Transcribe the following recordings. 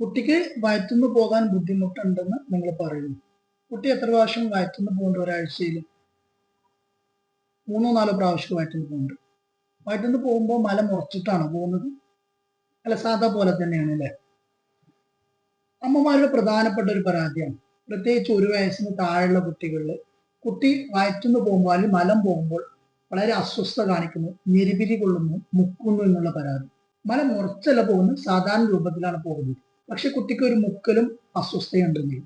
കുട്ടിക്ക് വയറ്റുനിന്ന് പോകാൻ ബുദ്ധിമുട്ടുണ്ടെന്ന് നിങ്ങൾ പറയുന്നു. കുട്ടി എത്ര പ്രാവശ്യം വയറ്റുനിന്ന് പോകുന്നുണ്ട് ഒരാഴ്ചയിൽ മൂന്നോ നാലോ പ്രാവശ്യം വയറ്റുന്നു പോകുന്നുണ്ട് വയറ്റുനിന്ന് പോകുമ്പോൾ മല മുറച്ചിട്ടാണ് പോകുന്നത്? അല്ല സാധാ പോലെ തന്നെയാണ് അല്ലേ? അമ്മമാരുടെ പ്രധാനപ്പെട്ട ഒരു പരാതിയാണ്. പ്രത്യേകിച്ച് ഒരു വയസ്സിന് താഴെയുള്ള കുട്ടികളിൽ കുട്ടി വയറ്റുനിന്ന് പോകുമ്പോൾ അല്ലെങ്കിൽ മലം പോകുമ്പോൾ വളരെ അസ്വസ്ഥ കാണിക്കുന്നു ഞെരിപിരി കൊള്ളുന്നു മുക്കുന്നു എന്നുള്ള പരാതി. മലം മുറച്ചല്ല പോകുന്നത് സാധാരണ രൂപത്തിലാണ് പോകുന്നത്. പക്ഷെ കുട്ടിക്ക് ഒരു മുക്കലും അസ്വസ്ഥയുണ്ടെങ്കിൽ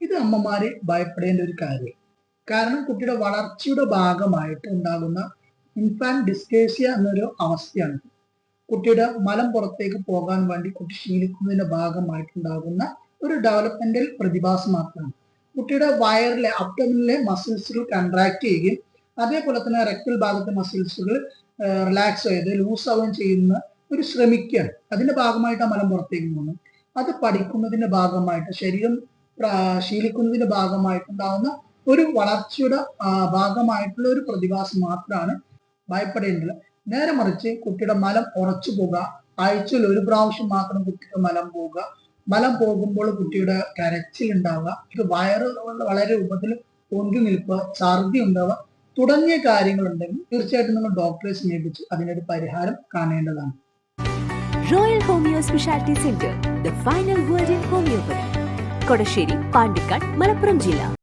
ഇത് അമ്മമാരെ ഭയപ്പെടേണ്ട ഒരു കാര്യം. കാരണം കുട്ടിയുടെ വളർച്ചയുടെ ഭാഗമായിട്ട് ഉണ്ടാകുന്ന ഇൻഫാൻ ഡിസ്കേസിയ എന്നൊരു അവസ്ഥയാണ്. കുട്ടിയുടെ മലം പുറത്തേക്ക് പോകാൻ വേണ്ടി കുട്ടി ശീലിക്കുന്നതിന്റെ ഭാഗമായിട്ടുണ്ടാകുന്ന ഒരു ഡെവലപ്മെന്റൽ പ്രതിഭാസം മാത്രമാണ്. കുട്ടിയുടെ വയറിലെ അപ്റ്റമിലെ മസിൽസുകൾ കൺട്രാക്ട് ചെയ്യുകയും അതേപോലെ തന്നെ റെക്ടൽ ഭാഗത്തെ മസിൽസുകൾ റിലാക്സ് ചെയ്ത് ലൂസ് ആവുകയും ചെയ്യുന്ന ഒരു ശ്രമിക്കുകയാണ് അതിന്റെ ഭാഗമായിട്ട് ആ മലം പുറത്തേക്ക് പോകുന്നു. അത് പഠിക്കുന്നതിന്റെ ഭാഗമായിട്ട് ശരീരം ശീലിക്കുന്നതിന്റെ ഭാഗമായിട്ടുണ്ടാകുന്ന ഒരു വളർച്ചയുടെ ഭാഗമായിട്ടുള്ള ഒരു പ്രതിഭാസം മാത്രമാണ് ഭയപ്പെടേണ്ടത്. നേരെ മറിച്ച് കുട്ടിയുടെ മലം ഉറച്ചു പോകുക ആഴ്ചയിൽ ഒരു പ്രാവശ്യം മാത്രം കുട്ടിയുടെ മലം പോവുക മലം പോകുമ്പോൾ കുട്ടിയുടെ കരച്ചിൽ ഉണ്ടാവുക ഇത് വയറ് വളരെ രൂപത്തിൽ പൊന്തി നിൽക്കുക ഛർദി ഉണ്ടാവുക തുടങ്ങിയ കാര്യങ്ങളുണ്ടെങ്കിൽ തീർച്ചയായിട്ടും നിങ്ങൾ ഡോക്ടറെ സമീപിച്ച് അതിനൊരു പരിഹാരം കാണേണ്ടതാണ്. royal homeo speciality centre the final word in homoeopathy Kodassery Pandikkad Malappuram ജില്ല